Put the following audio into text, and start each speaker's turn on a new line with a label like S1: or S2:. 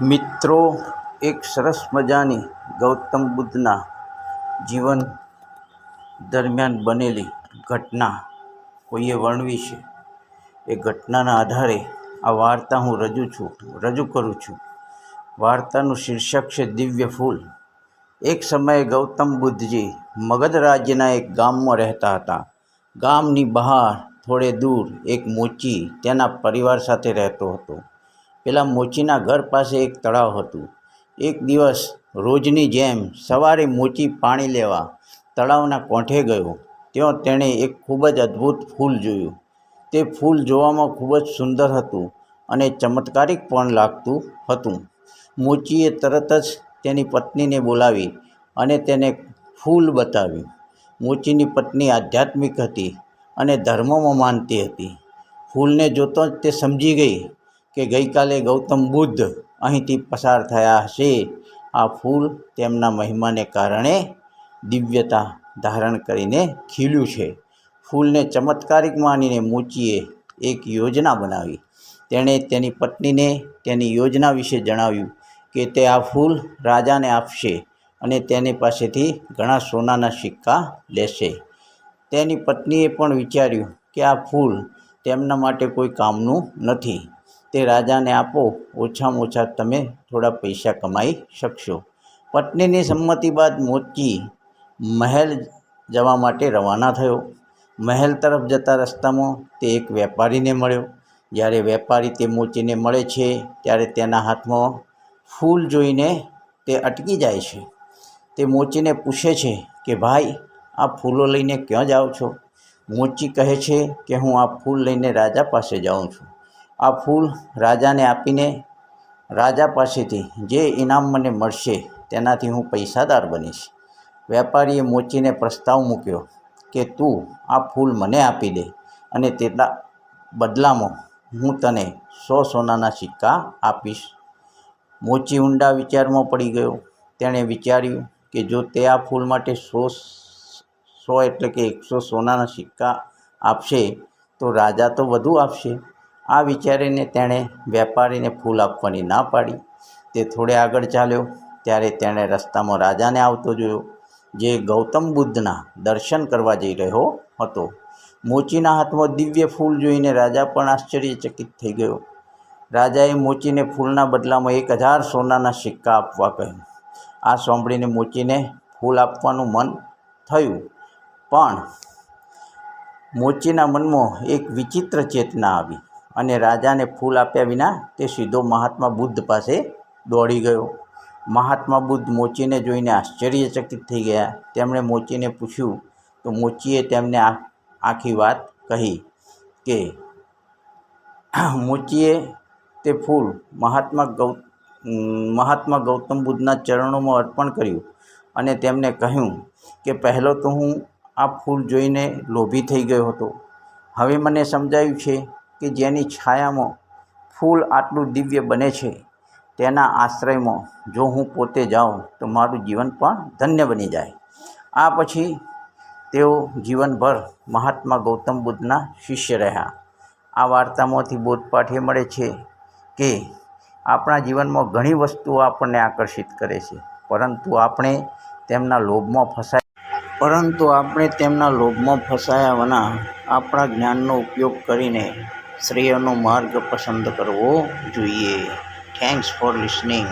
S1: મિત્રો, એક સરસ મજાની ગૌતમ બુદ્ધના જીવન દરમિયાન બનેલી ઘટના કોઈએ વર્ણવી છે. એ ઘટનાના આધારે આ વાર્તા હું રજૂ છું, રજૂ કરું છું. વાર્તાનું શીર્ષક છે દિવ્ય ફૂલ. એક સમયે ગૌતમ બુદ્ધજી મગધ રાજ્યના એક ગામમાં રહેતા હતા. ગામની બહાર, થોડે દૂર, એક મોચી તેના પરિવાર સાથે રહેતો હતો. પેલા મોચીના ઘર પાસે એક તળાવ હતું. એક દિવસ રોજની જેમ સવારે મોચી પાણી લેવા તળાવના કોઠે ગયો. ત્યાં તેણે એક ખૂબ જ અદ્ભુત ફૂલ જોયું. તે ફૂલ જોવામાં ખૂબ જ સુંદર હતું અને ચમત્કારિક પણ લાગતું હતું. મોચીએ તરત જ તેની પત્નીને બોલાવી અને તેને ફૂલ બતાવ્યું. મોચીની પત્ની આધ્યાત્મિક હતી અને ધર્મમાં માનતી હતી. ફૂલને જોતો જ તે સમજી ગઈ કે ગઈકાલે ગૌતમ બુદ્ધ અહીંથી પસાર થયા હશે. આ ફૂલ તેમના મહિમાને કારણે દિવ્યતા ધારણ કરીને ખીલ્યું છે. ફૂલને ચમત્કારિક માનીને મૂચીએ એક યોજના બનાવી. તેણે તેની પત્નીને તેની યોજના વિશે જણાવ્યું કે તે આ ફૂલ રાજાને આપશે અને તેની પાસેથી ઘણા સોનાના સિક્કા લેશે. તેની પત્નીએ પણ વિચાર્યું કે આ ફૂલ તેમના માટે કોઈ કામનું નથી. તે રાજાને આપો, ઓછામાં ઓછા તમે થોડા પૈસા કમાઈ શકશો. પત્નીની સંમતિ બાદ મોચી મહેલ જવા માટે રવાના થયો. મહેલ તરફ જતા રસ્તામાં તે એક વેપારીને મળ્યો. જ્યારે વેપારી તે મોચીને મળે છે, ત્યારે તેના હાથમાં ફૂલ જોઈને તે અટકી જાય છે. તે મોચીને પૂછે છે કે, ભાઈ, આ ફૂલો લઈને ક્યાં જાઓ છો? મોચી કહે છે કે, હું આ ફૂલ લઈને રાજા પાસે જાઉં છું. આ ફૂલ રાજાને આપીને રાજા પાસેથી જે ઇનામ મને મળશે તેનાથી હું પૈસાદાર બનીશ. વેપારીએ મોચીને પ્રસ્તાવ મૂક્યો કે તું આ ફૂલ મને આપી દે અને તેના બદલામાં હું તને સો સોનાના સિક્કા આપીશ. મોચી ઊંડા વિચારમાં પડી ગયો. તેણે વિચાર્યું કે જો તે આ ફૂલ માટે સો સો એટલે કે એકસો સોનાના સિક્કા આપશે તો રાજા તો વધુ આપશે. આ વિચારીને તેણે વેપારીને ફૂલ આપવાની ના પાડી. તે થોડે આગળ ચાલ્યો, ત્યારે તેણે રસ્તામાં રાજાને આવતો જોયો, જે ગૌતમ બુદ્ધના દર્શન કરવા જઈ રહ્યો હતો. મોચીના હાથમાં દિવ્ય ફૂલ જોઈને રાજા પણ આશ્ચર્યચકિત થઈ ગયો. રાજાએ મોચીને ફૂલના બદલામાં એક હજાર સોનાના સિક્કા આપવા કહ્યું. આ સાંભળીને મોચીને ફૂલ આપવાનું મન થયું, પણ મોચીના મનમાં એક વિચિત્ર ચેતના આવી. અને રાજાને ફૂલ આપ્યા વિના તે સીધો મહાત્મા બુદ્ધ પાસે દોડી ગયો. મહાત્મા બુદ્ધ મોચીને જોઈને આશ્ચર્યચકિત થઈ ગયા. તેમણે મોચીને પૂછ્યું, તો મોચીએ તેમને આ, આખી વાત કહી કે, મોચીએ તે ફૂલ મહાત્મા ગૌ, મહાત્મા ગૌતમ બુદ્ધના ચરણોમાં અર્પણ કર્યું અને તેમને કહ્યું કે, પહેલો તો હું આ ફૂલ જોઈને લોભી થઈ ગયો હતો. હવે મને સમજાયું છે કે જેની છાયામાં ફૂલ આટલું દિવ્ય બને છે, તેના આશ્રયમાં જો હું પોતે જાઉં, તો મારું જીવન પણ ધન્ય બની જાય. આ પછી તેઓ જીવનભર મહાત્મા ગૌતમ બુદ્ધના શિષ્ય રહ્યા. આ વાર્તામાંથી બોધપાઠે મળે છે કે આપણા જીવનમાં ઘણી વસ્તુઓ આપણને આકર્ષિત કરે છે, પરંતુ આપણે તેમના લોભમાં ફસાય પરંતુ આપણે તેમના લોભમાં ફસાયા વિના આપણા જ્ઞાનનો ઉપયોગ કરીને શ્રેયનો માર્ગ પસંદ કરવો જોઈએ. Thanks for listening